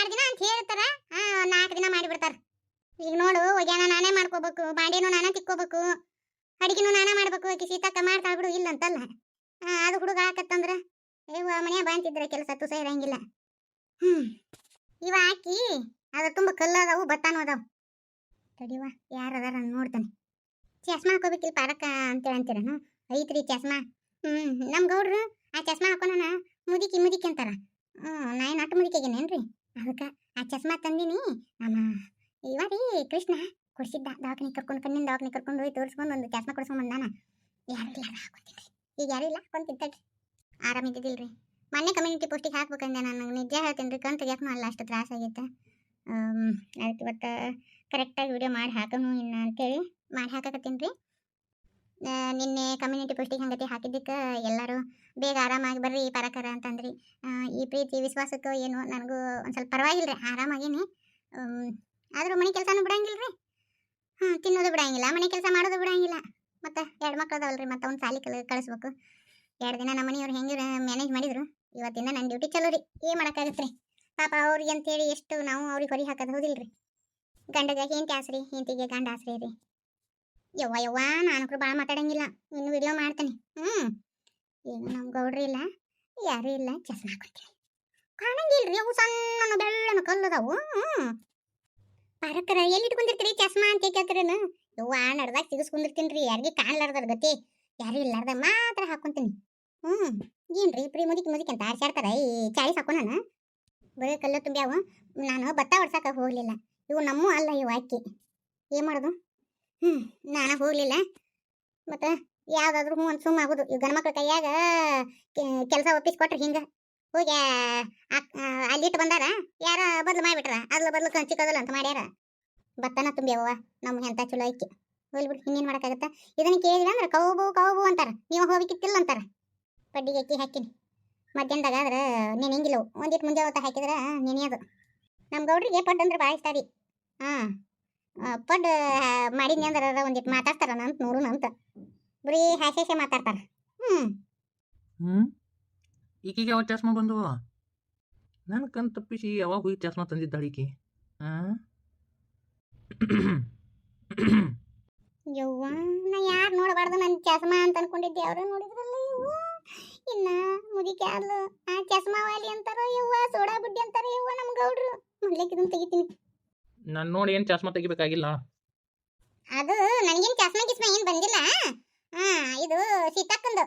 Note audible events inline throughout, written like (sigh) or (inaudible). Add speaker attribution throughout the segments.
Speaker 1: ಎರಡ್ ದಿನ ಅಂತ ಹೇಳ್ತಾರ ನಾಲ್ಕು ದಿನ ಮಾಡಿಬಿಡ್ತಾರ. ಈಗ ನೋಡು ಒಗ್ಯಾನ ನಾನೇ ಮಾಡ್ಕೋಬೇಕು, ಬಾಂಡೆನೂ ನಾನೇ ತಿಕ್ಕೋಬೇಕು, ಅಡಿಗೆನೂ ನಾನೇ ಮಾಡ್ಬೇಕು, ಆಕಿ ಸೀತಕ್ಕ ಮಾಡ್ತಾಳ ಬಿಡು, ಇಲ್ಲ ಅಂತಲ್ಲ. ಅದು ಹುಡುಗ ಹಾಕತ್ತಂದ್ರ ಇವ ಮನ್ಯಾಗ ಬಂತಿದ್ರೆ ಕೆಲಸ ತುಸ ಇರಂಗಿಲ್ಲ. ಹ್ಮ್, ಇವ ಹಾಕಿ ತುಂಬ ಕಲ್ಲು ಅದಾವು ಬತ್ತಾನು ಅದಾವು. ತಡಿವ ಯಾರು ಅದಾರ ನೋಡ್ತಾನೆ. ಚಸ್ಮಾ ಹಾಕೋಬೇಕಿಲ್ಲ ಪಾರಕ್ಕ ಅಂತೇಳಿ ಅಂತೀರನು? ಐತ್ರಿ ಚಸ್ಮಾ. ಹ್ಮ್, ನಮ್ ಗೌಡ್ರು ಆ ಚಸ್ಮಾ ಹಾಕೋಣ ಮುದಿಕಿ ಮುದಿಕಿ ಅಂತಾರ. ಹ್ಮ್ ನಾ ಏನು ಅಟ್ಟು ಅದಕ್ಕೆ ಆ ಚಸ್ಮಾ ತಂದಿನಿ. ಇವ ರೀ ಕೃಷ್ಣ ಕುಡಿಸಿದ್ದ ದವಾಖಾನೆ ಕರ್ಕೊಂಡು ಕಣ್ಣಿನ ದವಾಖಾನೆ ಕರ್ಕೊಂಡು ಹೋಗಿ ತೋರಿಸ್ಕೊಂಡು ಒಂದು ಚಸ್ಮಾ ಕೊಡಿಸ್ಕೊಂಡು ಬಂದಾನ. ಯಾರು ಇಲ್ಲ ಹಾಕೊಂತೀನಿ ಈಗ ಯಾರು ಇಲ್ಲ? ಆರಾಮಿದ್ದಿಲ್ರಿ ಮೊನ್ನೆ ಕಮ್ಯುನಿಟಿ ಪೋಸ್ಟಿಗೆ ಹಾಕ್ಬೇಕಂದೆ ನಾನು. ನಿಜ ಹೇಳ್ತೀನಿ ರೀ ಕಣ್ ತೆಗಿಯಕ್ಕೂ ಅಲ್ಲ ಅಷ್ಟು ತ್ರಾಸ ಆಗೈತೆ. ಅದಕ್ಕೆ ಇವತ್ತು ಕರೆಕ್ಟಾಗಿ ವಿಡಿಯೋ ಮಾಡಿ ಹಾಕೋನು ಇನ್ನು ಅಂತೇಳಿ ಮಾಡಿ ಹಾಕಕತ್ತೀನಿ ರೀ. ನಿನ್ನೆ ಕಮ್ಯುನಿಟಿ ಪೋಸ್ಟಿಗೆ ಹಂಗತಿ ಹಾಕಿದ್ದಕ್ಕೆ ಎಲ್ಲರೂ ಬೇಗ ಆರಾಮಾಗಿ ಬರ್ರಿ ಪರಕರ ಅಂತಂದ್ರಿ. ಈ ಪ್ರೀತಿ, ವಿಶ್ವಾಸಕ್ಕೋ ಏನು ನನಗೂ ಒಂದು ಸ್ವಲ್ಪ ಪರವಾಗಿಲ್ಲ ಆರಾಮಾಗೀನಿ. ಆದರೂ ಮನೆ ಕೆಲಸನೂ ಬಿಡಂಗಿಲ್ಲ ರೀ ಹಾಂ, ತಿನ್ನೋದು ಬಿಡಂಗಿಲ್ಲ, ಮನೆ ಕೆಲಸ ಮಾಡೋದು ಬಿಡಂಗಿಲ್ಲ. ಮತ್ತು ಎರಡು ಮಕ್ಳು ಅದಾವಲ್ರಿ ಮತ್ತು ಅವ್ನು ಸಾಲಿ ಕಲ್, ಕಳಿಸ್ಬೇಕು. ಎರಡು ದಿನ ನಮ್ಮ ಮನೆಯವ್ರು ಹೆಂಗೆ ಮ್ಯಾನೇಜ್ ಮಾಡಿದ್ರು, ಇವತ್ತಿನ ನನ್ನ ಡ್ಯೂಟಿ ಚಲೋ ರೀ, ಏನು ಮಾಡೋಕ್ಕಾಗತ್ತೆ ರೀ ಪಾಪ ಅವ್ರಿಗೆ ಅಂತೇಳಿ ಎಷ್ಟು ನಾವು ಅವ್ರಿಗೆ ಹೊರಿ ಹಾಕೋದು ಹೌದಿಲ್ಲ ರೀ ಗಂಡಗ ಹೆಂಡತಿ ಆಸ್ರಿ, ಹೆಂಡತಿಗೆ ಗಂಡ ಆಸ್ರಿ ರೀ. ಯವ್ವ ಯವ್ವ ನಾನು ಕೂಡ ಭಾಳ ಮಾತಾಡಂಗಿಲ್ಲ, ಇನ್ನು ವಿಡಿಯೋ ಮಾಡ್ತೇನೆ. ಹ್ಞೂ ಏನು ನಮ್ಮ ಗೌಡ್ರಿ ಇಲ್ಲ, ಯಾರೂ ಇಲ್ಲ ಚಸ್ಮಾ ಹಾಕೊತೀನಿ ಕಾಣಂಗಿಲ್ರಿ, ಅವು ಸಣ್ಣ ಬೆಳ್ಳನ ಕಲ್ಲದವು ಹ್ಞೂ ಪಾರಕ್ಕರ ಎಲ್ಲಿ ಇಟ್ಕೊಂಡಿರ್ತೀರಿ ಚಸ್ಮಾ ಅಂತ ಕೇಳ್ತಾರೇನು ಯವ್ವ, ನಡ್ದಾಗ ಸಿಗಿಸ್ಕೊಂಡಿರ್ತೀನಿ ರೀ ಯಾರಿಗೆ ಕಾಣ್ಲಾರ್ದಾರ ಗತಿ. ಯಾರು ಇಲ್ಲಾರ್ದ ಮಾತ್ರ ಹಾಕೊಂತೀನಿ. ಹ್ಞೂ ಏನ್ರಿ, ಪ್ರೀ ಮುದಿಕ್ ಮುದಿಕ್ ಅಂತ ಆರ್ಸಾಡ್ತಾರ? ಈ ಚಾಳಿಸ್ ನಾನು. ಬರೀ ಕಲ್ಲು ತುಂಬ್ಯಾವು. ನಾನು ಭತ್ತ ಹೊಡ್ಸಕ್ಕೆ ಹೋಗಲಿಲ್ಲ. ಇವು ನಮ್ಮ ಅಲ್ಲ, ಇವು ಅಕ್ಕಿ. ಏನು ಮಾಡೋದು? ಹ್ಞೂ ನಾನು ಹೋಗಲಿಲ್ಲ. ಮತ್ತು ಯಾವುದಾದ್ರೂ ಹ್ಞೂ ಅಂತ ಸುಮ್ಮ ಆಗೋದು. ಇವು ಗಂಡ್ಮಕ್ಳ ಕೈಯಾಗ ಕೆಲಸ ಒಪ್ಪಿಸ್ಕೊಟ್ರೆ ಹಿಂಗೆ. ಹೋಗಿ ಅಲ್ಲಿಟ್ಟು ಬಂದಾರ. ಯಾರ ಬದ್ಲು ಮಾಡಿಬಿಟ್ರ? ಅದ್ಲ ಬದ್ಲು ಕಂಚಿಕೋದಲ್ಲ ಅಂತ ಮಾಡ್ಯಾರ. ಭತ್ತನ ತುಂಬ್ಯಾವ ನಮ್ಮ ಎಂತ ಚಲೋ ಐಕಿ ಹೋಗ್ಬಿಟ್ಟು ಹಿಂಗೇನು ಮಾಡೋಕ್ಕಾಗತ್ತ? ಇದನ್ನ ಕೇಳಿದ್ರೆ ಅಂದ್ರೆ ಕೌಬು ಕೌಬು ಅಂತಾರ. ನೀವು ಹೋಗಿಕ್ಕಿತ್ತಿಲ್ಲ ಅಂತಾರ. ಪಡ್ಡಿಗೆ ಅಕ್ಕಿ ಹಾಕಿನಿ. ಮಧ್ಯಾಹ್ನದಾಗ ಆದ್ರೆ ನೆನೆಂಗಿಲ್ಲ ಅವು ಒಂದಿಟ್ಟು ಮುಂಜಾನೆ ಹೊತ್ತು ಹಾಕಿದ್ರೆ ನೆನೆಯೋದು ನಮ್ಮ ಗೌಡ್ರಿಗೆ ಪಡ್ ಅಂದ್ರೆ ಭಾಳ ಇಷ್ಟ ರೀ. ಹಾಂ. ಪಡ್ಡು ಮಾಡಿದ್ನಿ ಅಂದ್ರೆ ಒಂದಿಟ್ಟು ಮಾತಾಡ್ತಾರ ಅಂತ ನೋಡು ಅಂತ ಬರೀ ಹಾಸ್ಯಾಸ್ಯ ಮಾತಾಡ್ತಾರ ಹ್ಮ್.
Speaker 2: ಹ್ಮ್? ಈಕಿಗೆ ಯಾವ ಚಸ್ಮಾ ಬಂದು ನನ್ನ ಕಣ್ ತಪ್ಪಿಸಿ ಯಾವಾಗ ಹೋಗಿ ಚಸ್ಮಾ ತಂದಿದ್ದಾಳೆ ಈಕಿ? ಹಾಂ
Speaker 1: ಯವ್ವ ನಾ ಯಾರು ನೋಡಬಾರ್ದು ನನ್ನ ಚಸ್ಮಾ ಅಂತ ಅನ್ಕೊಂಡಿದ್ದೆ. ಅವ್ರು ನೋಡಿದ್ರಲ್ಲ ಯವ್ವ. ಇನ್ನ ಮುದಿಕೆ ಅಲ್ಲ ಆ ಚಸ್ಮಾ ವಾಲಿ ಅಂತಾರ ಯವ್ವ ಸೋಡಾ ಬುಡ್ಡಿ ಅಂತಾರ ಯವ್ವ ನಮ್ಮ ಗೌಡ್ರು. ಮೊದ್ಲೇಕ್ ಇದನ್ನ ತೆಗಿತೀನಿ.
Speaker 2: ನಾನು ನೋಡಿ ಏನು ಚಸ್ಮಾ ತೆಗಿಬೇಕಾಗಿಲ್ಲ.
Speaker 1: ಅದು ನನಗೇನು ಚಸ್ಮಾ ಗಿಸ್ಮಾ ಏನು ಬಂದಿಲ್ಲ. ಹಾ ಇದು ಸೀತಕ್ಕಂದು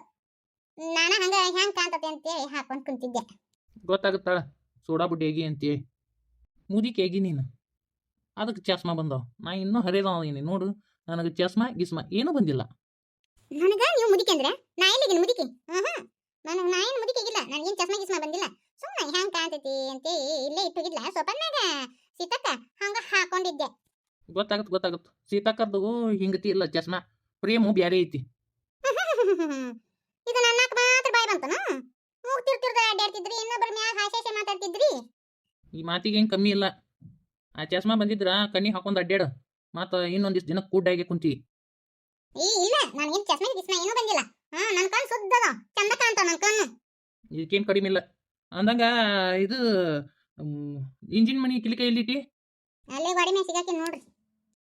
Speaker 1: ನಾನು ಹಂಗ ಹೆಂಗ್ ಕಾಣ್ತತೆ ಅಂತೇಳಿ ಹಾಕೊಂಡ್ ಕುಂತಿದ್ದೆ.
Speaker 2: ಗೊತ್ತಾಗುತ್ತಾಳ ಸೋಡಾ ಬುಡ್ಡಿ ಹೇಗಿ ಅಂತೇಳಿ. ಮುದಿಕ್ ಹೇಗಿ ನೀನು. ಅದಕ್ಕೆ ಚಸ್ಮಾ ಬಂದವ. ನಾ ಇನ್ನೂ ಹರಿದವನಿ ನೋಡು ನನಗೆ ಚಸ್ಮಾ ಗಿಸ್ಮಾ ಏನು ಬಂದಿಲ್ಲ.
Speaker 1: ನನಗ ನೀವು ಮುದಿಕೆ ಅಂದ್ರೆ? ನಾ ಎಲ್ಲಿಗೆ ಮುದಿಕೆ? ಹ್ಮ್ ನನಗೆ ನಾ ಏನು ಮುದಿಕೆಗಿಲ್ಲ ನನಗೇನು ಚಸ್ಮಾ ಗಿಸ್ಮಾ ಬಂದಿಲ್ಲ. ಸುಮ್ಮನೆ ಹೆಂಗ್ ಕಾಣ್ತೈತಿ ಅಂತ ಇಲ್ಲೇ ಇಟ್ಟೋಗಿದ್ಲ ಸೊಪ್ಪನ್ಯಾಗ ಸೀತಕ್ಕ ಹಂಗ ಹಾಕೊಂಡಿದ್ದೆ.
Speaker 2: ಗೊತ್ತಾಗುತ್ತೆ ಗೊತ್ತಾಗುತ್ತೆ ಸೀತಾಕರ್ದು ಹಿಂಗತಿ ಇಲ್ಲ ಚಸ್ಮಾ. ಪ್ರೇಮು ಬ್ಯಾರೆ ಐತಿ. (laughs)
Speaker 1: ಇದು ನನ್ನಕ್ ಮಾತ್ರ ಬಾಯ್ ಬಂತನ? ಮೂಗ್ತಿರ್ತಿರ್ದ ಅಡ್ಡಾಡ್ತಿದ್ರಿ ಇನ್ನೊಬ್ಬರ ಮ್ಯಾಗ ಹಾಸ್ಯಾಸ್ಯ ಮಾತಾಡ್ತಿದ್ರಿ?
Speaker 2: ಈ ಮಾತಿಗೆ ಏನು ಕಮ್ಮಿ ಇಲ್ಲ. ಆ ಚಸ್ಮಾ ಬಂದಿದ್ರ ಕಣ್ಣಿ ಹಾಕೊಂಡು ಅಡ್ಡಾಡ ಮತ್ತು ಇನ್ನೊಂದಿಷ್ಟು ದಿನ ಕೂಡಾಗಿ ಕುಂತಿ.
Speaker 1: ಏ ಇಲ್ಲ. ನನಗೇನು ಚಸ್ಮಾ ಗಿಸ್ಮಾ ಏನೂ ಬಂದಿಲ್ಲ. ಹಾ ನನ್ನ ಕಣ್ಣು ಸುದ್ದದ. ಚಂದ ಕಾಣ್ತಾವ ನನ್ನ ಕಣ್ಣು.
Speaker 2: ಇದಕ್ಕೇನು ಕಡಿಮೆ ಇಲ್ಲ. ಅಂದಂಗ ಇದು ಇಂಜಿನ್ ಮನಿ ಕಿಲಿಕ ಎಲ್ಲಿತಿ?
Speaker 1: ಅಲ್ಲೇ ಗಾಡಿ ಮೇಲೆ ಸಿಗಾಕಿ ನೋಡ್ರಿ.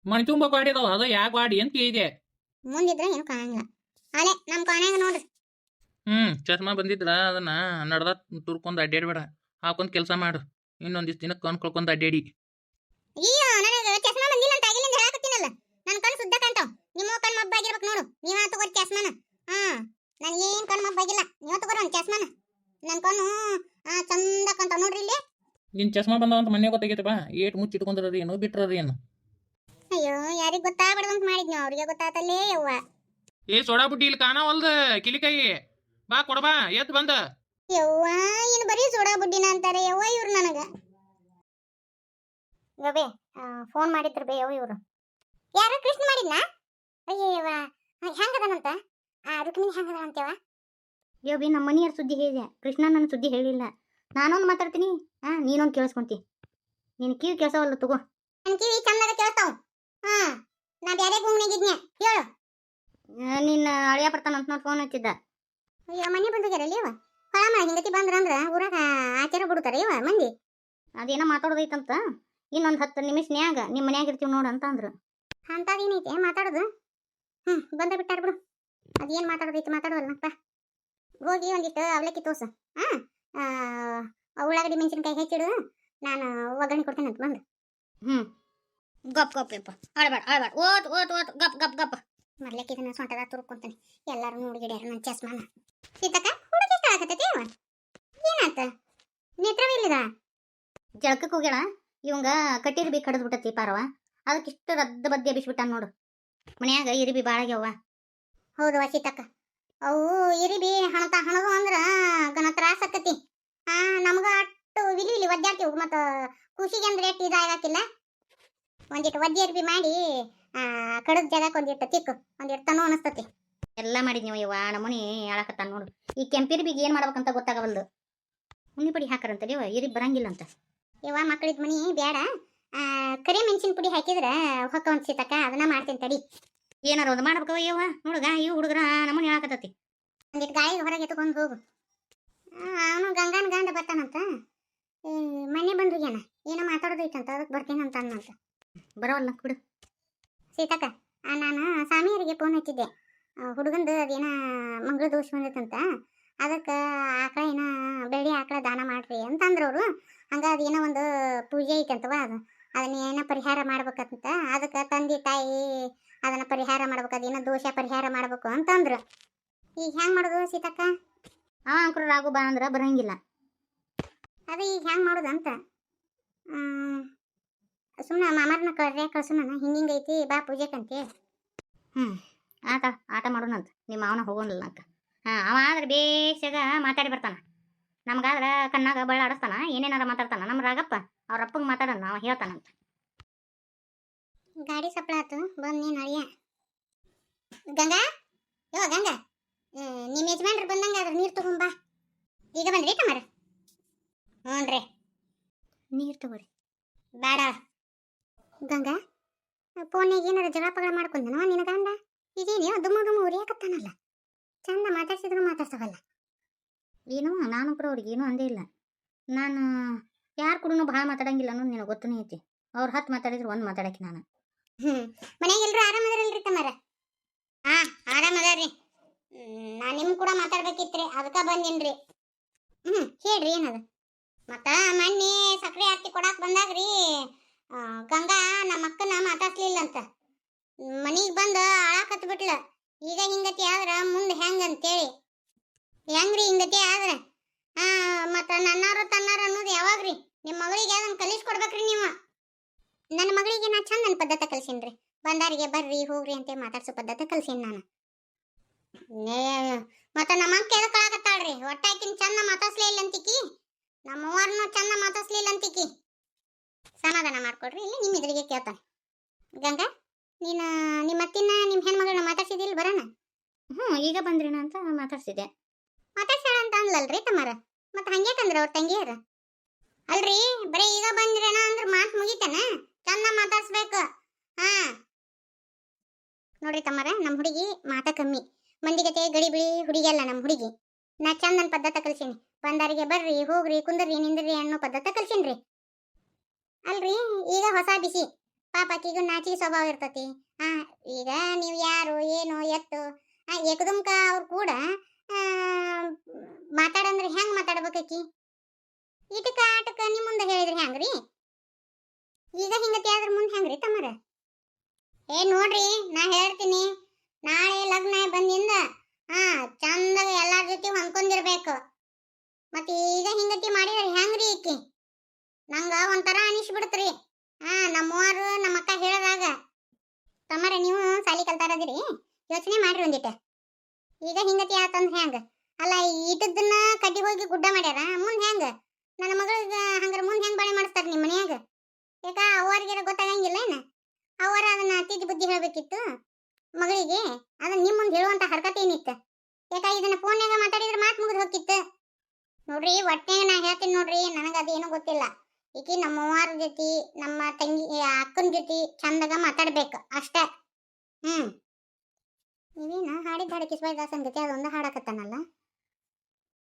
Speaker 2: ಮನೆ ತುಂಬ ಗಾಡಿ ಅದಾವ ಅದು ಯಾ ಗಾಡಿ ಅಂತ ಕೇಳಿದೆ.
Speaker 1: ಮುಂದಿದ್ರೆ ಏನು ಕಾಣಂಗಿಲ್ಲ. ಅಲೆ ನಮ್ಮ ಕಾಣಂಗ ನೋಡ್ರಿ.
Speaker 2: ಹ್ಮ್ ಚಶ್ಮಾ ಬಂದಿದ್ರ ಅದನ್ನ ನಡ್ದ ತುರ್ಕೊಂಡು ಅಡ್ಡಾಡ್ಬೇಡ ಹಾಕೊಂಡ್ ಕೆಲಸ ಮಾಡು. ಇನ್ನೊಂದಿಷ್ಟು ದಿನಕ್ಕೆ ಕಣ್ ಕಳ್ಕೊಂಡು ಅಡ್ಡಾಡಿ
Speaker 1: ಅಯ್ಯೋ ನನಗೆ ಚಸ್ಮಾ ಬಂದಿಲ್ಲ ಅಂತ ಆಗಿಲಿಂದ ಹೇಳಕತ್ತೀನಲ್ಲ. ನನ್ನ ಕಣ್ಣು ಸುದ್ದ ಕಾಣ್ತಾವ. ನಿಮ್ಮ ಕಣ್ಣು ಮಬ್ಬಾಗಿರ್ಬೇಕು ನೋಡು. ನೀವ ತಗೋರಿ ಚಸ್ಮಾನ? ಹಾ ನನಗೇನು ಕಣ್ಣು ಮಬ್ಬಾಗಿಲ್ಲ ನೀವ ತಗೋರಿ ಒಂದು ಚಸ್ಮಾನ? ನನ್ನ ಕಣ್ಣು ಆ, ಚಂದ ಕಾಣ್ತಾವ ನೋಡ್ರಿ ಇಲ್ಲಿ.
Speaker 2: ನಿನ್ ಚಸ್ಮಾ ಬಂದ ಅಂತ ಮನೆ ಗೊತ್ತಾಗೈತೆ ಬಾ ಏಟ್ ಮುಚ್ಚಿಟ್ಕೊಂಡ್ರಿ ಏನು ಬಿಟ್ರರಿ ಏನು
Speaker 1: ಅಯ್ಯೋ ಯಾರಿಗೆ ಗೊತ್ತಾಗ್ಬಾರ್ದು ಅಂತ ಮಾಡಿದ್ನಿ ಅವ್ರಿಗೆ ಗೊತ್ತಾತಲ್ಲೇ ಯವ್ವ.
Speaker 2: ಏ ಸೋಡಾ ಬುಡ್ಡಿ ಇಲ್ಲಿ ಕಾಣವಲ್ದ ಕಿಲಿಕಾಯಿ ಬಾ ಕೊಡಬಾ ಎತ್ ಬಂದ.
Speaker 1: ಯವ್ವ ಇನ್ನು ಬರೀ ಸೋಡಾ ಬುಡ್ಡಿನ ಅಂತಾರೆ ಯವ್ವ ಇವ್ರು ನನಗ. ಗಬೆ ಫೋನ್ ಮಾಡಿದ್ರು ಬೇ ಯವ್ವ ಇವ್ರು. ಯಾರು ಕೃಷ್ಣ ಮಾಡಿದ್ನಾ? ಅಯ್ಯವ್ವ ಹೆಂಗದನಂತ ಆ ರುಕ್ಮಿಣಿ ಹೆಂಗದ ಅಂತೇವ
Speaker 3: ಯೋ ಬಿ ನಮ್ಮ ಮನೆಯವ್ರ ಸುದ್ದಿ ಹೇಳಿದೆ. ಕೃಷ್ಣ ನನ್ನ ಸುದ್ದಿ ಹೇಳಿಲ್ಲ. ನಾನೊಂದು ಮಾತಾಡ್ತೀನಿ. ಹಾ ನೀನೊಂದು ಕೇಳಿಸ್ಕೊಂತಿ. ನೀನು ಕಿವಿ ಕೇಳ್ಸವಲ್ಲ ತಗೋ.
Speaker 1: ನನ್ ಕಿವಿ ಚಂದಾಗ ಕೇಳ್ತಾವ್ ಹಾ ನಾ ಬೇರೆ ಗುಂಗ್ನಾಗಿದ್ನೆ ಹೇಳು.
Speaker 3: ನಿನ್ನ ಅಳಿಯ ಬರ್ತಾನ ಅಂತ ನೋಡಿ ಫೋನ್ ಹಚ್ಚಿದ್ದ.
Speaker 1: ಅಯ್ಯೋ ಮನೆ ಬಂದಿದ್ದಾರಲ್ಲಿ ಇವ? ಹೊಳ ಮಾಡಿ ಹಿಂಗತಿ ಬಂದ್ರಂದ್ರ ಊರಾಗ ಆಚಾರ ಬಿಡ್ತಾರೆ ಇವ ಮಂದಿ?
Speaker 3: ಅದೇನೋ ಮಾತಾಡೋದೈತಂತ. ಇನ್ನೊಂದು ಹತ್ತು ನಿಮಿಷನ್ಯಾಗ ನಿಮ್ಮ ಮನ್ಯಾಗ ಇರ್ತೀವಿ ನೋಡು ಅಂತ ಅಂದ್ರು.
Speaker 1: ಅಂಥದ್ದೇನೈತೆ ಮಾತಾಡೋದು? ಹ್ಞೂ ಬಂದ ಬಿಟ್ಟಾರ ಬಿಡು. ಅದೇನು ಮಾತಾಡೋದೈತೆ ಮಾತಾಡೋದಲ್ಲಪ್ಪ ಹೋಗಿ ಒಂದಿಷ್ಟು ಅವಲಕ್ಕಿ ತೋಸ ಹಾಂ ಉಳ್ಳಾಗಡ್ಡಿ ಮೆಣಸಿನ್ಕಾಯಿ ಹೆಚ್ಚಿಡು ನಾನು ಒಗ್ಗರಣೆ ಕೊಡ್ತೇನೆ ಅಂತ ಬಂದು.
Speaker 3: ಹ್ಞೂ ಗಪ್ ಗಪ್ ಯಪ್ಪ. ಆಡ್ಬೇಡ ಆಡ್ಬೇಡ. ಓತ್ ಓತ್ ಓತ್. ಗಪ್ ಗಪ್ ಗಪ್.
Speaker 1: ಮೊದ್ಲಕ್ಕೆ ಇದನ್ನ ಸೊಂಟದ ತುರ್ಕೊಂತಾನೆ. ಎಲ್ಲರೂ ನೋಡಿಗಿಡ್ಯಾರ ನನ್ನ ಚಸ್ಮಾನ. ಸೀತಕ್ಕ ಹುಡುಗಿ ಹೇಳಕತ್ತೈತಿ ಅವ ಏನಾತ? ನೇತ್ರವಿಲ್ಲದ
Speaker 3: ಜಳಕಕ್ಕೆ ಹೋಗ್ಯಾಳ. ಇವಂಗ ಕಟ್ಟಿರ್ಬಿ ಕಡ್ದು ಬಿಟ್ಟತಿ ಪಾರವ ಅದಕ್ಕೆ ಇಷ್ಟು ರದ್ದ ಬದ್ದೆ ಎಬ್ಬಿಸ್ಬಿಟ್ಟಾನ ನೋಡು. ಮನ್ಯಾಗ ಇರಿಬಿ ಬಾಳಾಗ್ಯವ.
Speaker 1: ಹೌದವ ಸೀತಕ್ಕ ಅವು ಇರಿಬಿ ಹಣತ ಹಣದು ಅಂದ್ರ ಗಣ ತ್ರಾಸ ಆಕತಿ. ಆ ನಮಗ ಅಟ್ಟು ವಿಲಿ ವಿಲಿ ಒದ್ದಾಡ್ತೀವಿ ಮತ್ತ ಖುಷಿಗೆ ಅಂದ್ರೆ ಎಷ್ಟು ಇದಾಗಕ್ಕಿಲ್ಲ ಒಂದಿಟ್ಟು ಒದ್ದೆ ಅರ್ಬಿ ಮಾಡಿ ಆ ಕಡದ ಜಾಗಕ್ಕೆ ಒಂದಿಟ್ಟು ತಿಕ್ಕು ಒಂದಿಟ್ಟು ತನೋ ಅನಿಸ್ತತಿ.
Speaker 3: ಎಲ್ಲ ಮಾಡಿದ್ ನೀವು ಇವ ನಮ್ಮನಿ ಹೇಳಕತ್ತಾನ ನೋಡು. ಈ ಕೆಂಪಿರ್ಬಿಗೆ ಏನ್ ಮಾಡ್ಬೇಕಂತ ಗೊತ್ತಾಗವಲ್ದು. ಉಣ್ಣಿ ಪುಡಿ ಹಾಕರಂತಲ್ಲಿ ಇವ ಇರಿ ಬರಂಗಿಲ್ಲ ಅಂತ.
Speaker 1: ಇವ ಮಕ್ಕಳಿದ್ ಮನಿ ಬೇಡ ಆ ಕರಿ ಮೆಣಸಿನ ಪುಡಿ ಹಾಕಿದ್ರೆ ಹೊಕ್ಕ ಒಂದ್ ಸೀತಕ್ಕ ಅದನ್ನ ಮಾಡ್ತೀನಿ ತಡಿ.
Speaker 3: ಏನಾರ ಒಂದು ಮಾಡ್ಬೇಕವ ಇವ ನೋಡುಗ ಈ ಹುಡುಗರ ನಮ್ಮನಿ ಹೇಳಕತ್ತತಿ
Speaker 1: ಒಂದಿಟ್ಟು ಗಾಳಿ ಹೊರಗೆ ಎತ್ಕೊಂಡು ಹೋಗು. ಅವನು ಗಂಗಾನ ಬರ್ತಾನಂತ ಮನೆ ಏನ ಏನೋ ಮಾತಾಡೋದೈತಂತ ಅದಕ್ಕೆ ಬರ್ತೀನಿ ಅಂತ ಅನ್ನಂತ.
Speaker 3: ಬರೋಲ್ಲ ಬಿಡು
Speaker 1: ಸೀತಕ್ಕ ನಾನು ಸ್ವಾಮಿಯರಿಗೆ ಫೋನ್ ಹಚ್ಚಿದ್ದೆ. ಹುಡುಗಂದು ಅದೇನ ಮಂಗಳ ದೋಷ ಬಂದೈತಂತ. ಅದಕ್ಕೆ ಆಕಳ ಏನ ಬೆಳ್ಳಿ ಆಕಳ ದಾನ ಮಾಡ್ರಿ ಅಂತ ಅಂದ್ರು ಅವರು. ಹಂಗ ಅದೇನೋ ಒಂದು ಪೂಜೆ ಐತಂತವ ಅದು. ಅದನ್ನ ಏನೋ ಪರಿಹಾರ ಮಾಡ್ಬೇಕಂತ. ಅದಕ್ಕೆ ತಂದೆ ತಾಯಿ ಅದನ್ನ ಪರಿಹಾರ ಮಾಡ್ಬೇಕು, ಅದೇನೋ ದೋಷ ಪರಿಹಾರ ಮಾಡ್ಬೇಕು ಅಂತಂದ್ರು. ಈಗ ಹೆಂಗೆ ಮಾಡೋದು ಸೀತಕ್ಕ?
Speaker 3: ಅವ ಅಂಕರು ರಾಗು ಬಾ ಅಂದ್ರೆ ಬರಂಗಿಲ್ಲ.
Speaker 1: ಅದೇ ಈಗ ಹೆಂಗೆ ಮಾಡೋದು ಅಂತ? ಸುಮ್ಮನೆ ಮಾಮಾರನ ಕರ್ರೆ ಕಳ್ಸೋಣ ಐತಿ ಬಾ ಪೂಜೆಕಂತೆ
Speaker 3: ಆಟ ಆಟ ಮಾಡೋಣಂತ ನಿಮ್ಮ ಮಾವನ ಹೋಗೋಣಲ್ಲ ಅಂತ. ಹಾಂ ಅವ ಆದ್ರೆ ಬೇಸಾಗ ಮಾತಾಡಿ ಬರ್ತಾನ. ನಮ್ಗಾದ್ರೆ ಕಣ್ಣಾಗ ಬಳ್ಳ ಆಡಿಸ್ತಾನ ಏನೇನಾರ ಮಾತಾಡ್ತಾನ. ನಮ್ಮ ರಾಗಪ್ಪ ಅವ್ರ ಅಪ್ಪಗೆ ಮಾತಾಡೋಣ ಅವ ಹೇಳ್ತಾನಂತ
Speaker 1: ಗಾಡಿ ಸಪ್ಳ ಆತು ಬಂದು ನೀನು ಅಳಿಯ. ಗಂಗಾ? ಯೋ ಗಂಗಾ. ನಿಮ್ಮ ನಿಮ್ ಯಜಮಾನ್ರು ಬಂದಂಗೆ ಅದ್ರ ನೀರು ತಗೊಂಬಾ ಈಗ ಬಂದ್ರಿ ತಮ್ಮರ ರೀ.
Speaker 3: ನೀರು ತಗೋರಿ.
Speaker 1: ಬೇಡ. ಗಂಗಾ ಫೋನಿಗೆ ಏನಾರ ಜಗಳ ಪಗಳ ಮಾಡ್ಕೊಂಡನವ ನಿನ್ನ ಗಂಡ? ಇದೇನು ದುಮ್ಮು ದುಮ್ಮು ಉರಿಯಾಕತ್ತಾನಲ್ಲ? ಚಂದ ಮಾತಾಡ್ಸಿದ್ರು ಮಾತಾಡ್ಸವಲ್ಲ
Speaker 3: ಏನೋ ನಾನು ಕೂಡ ಅವ್ರಿಗೆ ಏನೂ ಅಂದೇ ಇಲ್ಲ. ನಾನು ಯಾರು ಕೂಡ ಭಾಳ ಮಾತಾಡಂಗಿಲ್ಲ ಅನ್ನೋದು ನಿನಗೆ ಗೊತ್ತನೇ ಐತಿ. ಅವ್ರು ಹತ್ತು ಮಾತಾಡಿದ್ರು ಒಂದು ಮಾತಾಡಕ್ಕೆ ನಾನು.
Speaker 1: ಹ್ಮ್. ಎಲ್ಲರೂ ಎಲ್ರು ಆರಾಮದಾರಲ್ರಿ ತಮ್ಮರ? ಹಾಂ ಆರಾಮದಾರ್ರಿ ನಾನು ನಿಮ್ಮ ಕೂಡ ಮಾತಾಡ್ಬೇಕಿತ್ರಿ. ಅದಕ್ಕೆ ಬಂದೇನ್ರಿ. ಹ್ಞೂ ಹೇಳ್ರಿ ಏನದ? ಮತ್ತ ಮನ್ನಿ ಸಕ್ಕರೆ ಹಾಕಿ ಕೊಡಾಕ್ ಬಂದಾಗ್ರಿ ರೀ ಗಂಗಾ ನಮ್ಮ ಅಕ್ಕನ ಮಾತಾಡ್ಲಿಲ್ಲಂತ ಮನಿಗೆ ಬಂದು ಆಳಾಕತ್ ಬಿಟ್ಲ. ಈಗ ಹಿಂಗತಿ ಆದ್ರ ಮುಂದೆ ಹೆಂಗ್ ಅಂತೇಳಿ. ಹೆಂಗ್ರಿ ಹಿಂಗತಿ ಆದ್ರ? ಆ ಮತ್ತ ನನ್ನಾರು ತನ್ನಾರು ಅನ್ನೋದು ಯಾವಾಗ್ರಿ? ನಿಮ್ಮ ಮಗಳಿಗೆ ಅದನ್ನ ಕಲಿಸ್ಕೊಡ್ಬೇಕ್ರಿ ನೀವು. ನನ್ನ ಮಗಳಿಗೆ ನಾ ಚಂದ ನನ್ನ ಪದ್ಧತಿ ರೀ ಬಂದಾರಿಗೆ ಬರ್ರಿ, ಹೋಗ್ರಿ ಅಂತ ಮಾತಾಡ್ಸೋ ಪದ್ಧತಿ ಕಲ್ಸೀನಿ ನಾನು. ಮತ್ತ ನಮ್ಮ ಅಕ್ಕ ಎದಕ್ಕಾಗತ್ತಾಳ್ರಿ ಒಟ್ಟಾಕಿನ ಚಂದ ಮಾತಾಡ್ಸ್ಲೇ ಇಲ್ಲ ಕೇಳ್ತಾನೆ ಗಂಗಾ ನೀನು ನಿಮ್ಮ ಅತ್ತಿನ ನಿಮ್ಮ ಹೆಣ್ಮಗಳನ್ನ ಮಾತಾಡ್ಸಿದಿಲ್ಲ ಬರೋಣ?
Speaker 3: ಹ್ಞೂ ಈಗ ಬಂದ್ರೇನ ಅಂತ ಮಾತಾಡ್ಸಿದೆ
Speaker 1: ಮಾತಾಡ್ಸಾಳ ಅಂತ ಅಂದ್ಲಲ್ರಿ ತಮ್ಮರ? ಮತ್ತೆ ಹಂಗೆ ತಂದ್ರ ಅವ್ರ ತಂಗಿಯರ? ಅಲ್ರಿ ಬರೀ ಈಗ ಬಂದ್ರೇನ ಅಂದ್ರ ಮಾತು ಮುಗಿತನ? ಚಂದ ಮಾತಾಡ್ಸ್ಬೇಕು. ಹಾ. ನೋಡ್ರಿ ತಮ್ಮಾರ ನಮ್ಮ ಹುಡುಗಿ ಮಾತ ಕಮ್ಮಿ. ಮಂದಿಗತೆ ಗಡಿ ಬಿಳಿ ಹುಡುಗಿ ಅಲ್ಲ ನಮ್ಮ ಹುಡುಗಿ. ನಾ ಚಂದನ್ ಪದ್ಧತಿ ಕಲ್ಸೀನಿ. ಬಂದಾರಿಗೆ ಬರ್ರಿ ಹೋಗ್ರಿ ಕುಂದ್ರಿ ನಿಂದ್ರಿ ಅನ್ನೋ ಪದ್ಧತಿ ಕಲ್ಸೀನ್ರಿ. ಅಲ್ರಿ ಈಗ ಹೊಸ ಬಿಸಿ. ಪಾಪಾಕಿಗೂ ನಾಚಿಗೆ ಸ್ವಭಾವ ಇರ್ತತಿ. ಆ, ಈಗ ನೀವು ಯಾರು, ಏನು, ಎತ್ತು ಏಕದುಮ್ಕ ಅವ್ರು ಕೂಡ ಮಾತಾಡಂದ್ರೆ ಹೆಂಗ್ ಮಾತಾಡ್ಬೇಕಿ ಇಟಕ ಆಟಕ ನಿಮ್ಮ ಮುಂದೆ ಹೇಳಿದ್ರಿ ಹೆಂಗ್ರಿ? ಈಗ ಹಿಂಗತಿ ಆದ್ರ ಮುಂದೆ ಹೆಂಗ್ರಿ ತಮ್ಮರ? ಏ, ನೋಡ್ರಿ, ನಾ ಹೇಳ್ತೀನಿ. ನಾಳೆ ಲಗ್ನ ಬಂದಿಂದ ಹಾ ಚಂದಾಗ ಎಲ್ಲಾರ ಜೊತೆ ಹೊಂದ್ಕೊಂಡಿರ್ಬೇಕು. ಮತ್ತೆ ಈಗ ಹಿಂಗತಿ ಮಾಡಿದ್ರೆ ಹೆಂಗ್ರಿ ಈಕಿ? ನಂಗ ಒಂಥರ ಅನಿಸ್ಬಿಡ್ತ್ರಿ. ಹಾ ನಮ್ಮವರು ನಮ್ಮ ಅಕ್ಕ ಹೇಳಿದಾಗ, ತಮ್ಮರೆ ನೀವು ಸಾಲಿ ಕಲ್ತಾರದಿರಿ ಯೋಚನೆ ಮಾಡ್ರಿ ಒಂದಿಟ. ಈಗ ಹಿಂಗತಿ ಆತಂದ್ರೆ ಹೆಂಗ ಅಲ್ಲ ಇಟ್ಟದನ್ನ ಕಟ್ಟಿ ಹೋಗಿ ಗುಡ್ಡ ಮಾಡ್ಯಾರ, ಮುಂದ್ ಹೆಂಗ ನನ್ನ ಮಗಳಿಗೆ ಹಂಗಾರ ಮುಂದ್ ಹೆಂಗ್ ಬಾಳೆ ಮಾಡಿಸ್ತಾರ ನಿಮ್ಮ ಮನ್ಯಾಗ? ಯಾಕ ಅವ್ವರ್ಗೆಲ್ಲ ಗೊತ್ತಾಗಂಗಿಲ್ಲ ಏನ? ಅವರ ಅದನ್ನ ತಿದ್ದು ಬುದ್ಧಿ ಹೇಳ್ಬೇಕಿತ್ತು ಮಗಳಿಗೆ, ಅದನ್ನ ನಿಮ್ ಮುಂದೆ ಹೇಳುವಂತ ಹರ್ಕತೆ ಏನಿತ್ತು? ಯಾಕ, ಇದನ್ನ ಫೋನ್ಯಾಗ ಮಾತಾಡಿದ್ರೆ ಮಾತು ಮುಗಿದು ಹೋಗಿತ್ತು ನೋಡ್ರಿ ಒಟ್ನ್ಯಾಗ ನಾ ಹೇಳ್ತೀನಿ ನೋಡ್ರಿ, ನನಗೆ ಅದೇನು ಗೊತ್ತಿಲ್ಲ. ಈಕಿ ನಮ್ಮ ಅವ್ವಾರ ಜೊತೆ, ನಮ್ಮ ತಂಗಿ ಅಕ್ಕನ ಜೊತೆ ಚಂದಾಗ ಮಾತಾಡ್ಬೇಕು, ಅಷ್ಟೇ. ಹ್ಮ್. ನೀವೇನ ಹಾಡಿದ ಹಾಡು ಕಿಸ್ಬಾಯಿ ದಾಸನ್ ಜೊತೆ? ಅದೊಂದು ಹಾಡಕತ್ತಾನಲ್ಲ.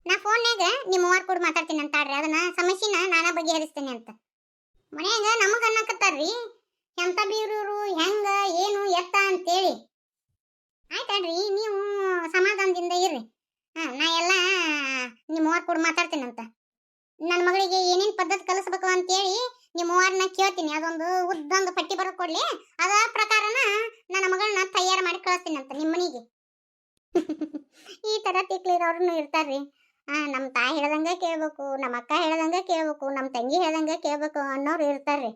Speaker 1: ನಾ ಫೋನ್ಯಾಗ ನಿಮ್ಮ ಅವ್ವಾರ್ ಕೂಡ ಮಾತಾಡ್ತೀನಿ ಅಂತ ಅದನ್ನ ಸಮಸ್ಯೆನ ನಾನಾ ಬಗೆಹರಿಸ್ತೇನೆ ಅಂತ. ಮನ್ಯಾಗ ನಮಗ ಅನ್ನಕತ್ತಾರ್ರಿ. ಎಂತ ಬೀರೂರು, ಹೆಂಗ, ಏನು, ಎತ್ತ ಅಂತೇಳಿ. ಆಯ್ತಾಡ್ರಿ ನೀವು ಸಮಾಧಾನದಿಂದ ಇರ್ರಿ. ಹಾ, ನಾ ಎಲ್ಲ ನಿಮ್ಮ ಅವ್ವಾರ್ ಕೂಡ ಮಾತಾಡ್ತೀನಿ ಅಂತ. ನನ್ನ ಮಗಳಿಗೆ ಏನೇನ್ ಪದ್ಧತಿ ಕಲಿಸ್ಬೇಕು ಅಂತೇಳಿ ನಿಮ್ಮ ಅವ್ವಾರ್ನ ಕೇಳ್ತೀನಿ. ಅದೊಂದು ಉದ್ದೊಂದು ಪಟ್ಟಿ ಬರೋದು ಕೊಡ್ಲಿ. ಅದ ಪ್ರಕಾರನ ನನ್ನ ಮಗಳನ್ನ ತಯಾರು ಮಾಡಿ ಕಳಿಸ್ತೀನಿ ಅಂತ ನಿಮ್ಮ (laughs) ಈ ತರ ತಿಕ್ಲಿರೋರ್ನು ಇರ್ತಾರ್ರಿ. ಆ ನಮ್ಮ ತಾಯಿ ಹೇಳ್ದಂಗ ಕೇಳ್ಬೇಕು ನಮ್ಮ ಅಕ್ಕ ಹೇಳ್ದಂಗ ಕೇಳ್ಬೇಕು ನಮ್ಮ ತಂಗಿ ಹೇಳ್ದಂಗ ಕೇಳ್ಬೇಕು ಅನ್ನೋರು ಇರ್ತಾರ್ರಿ.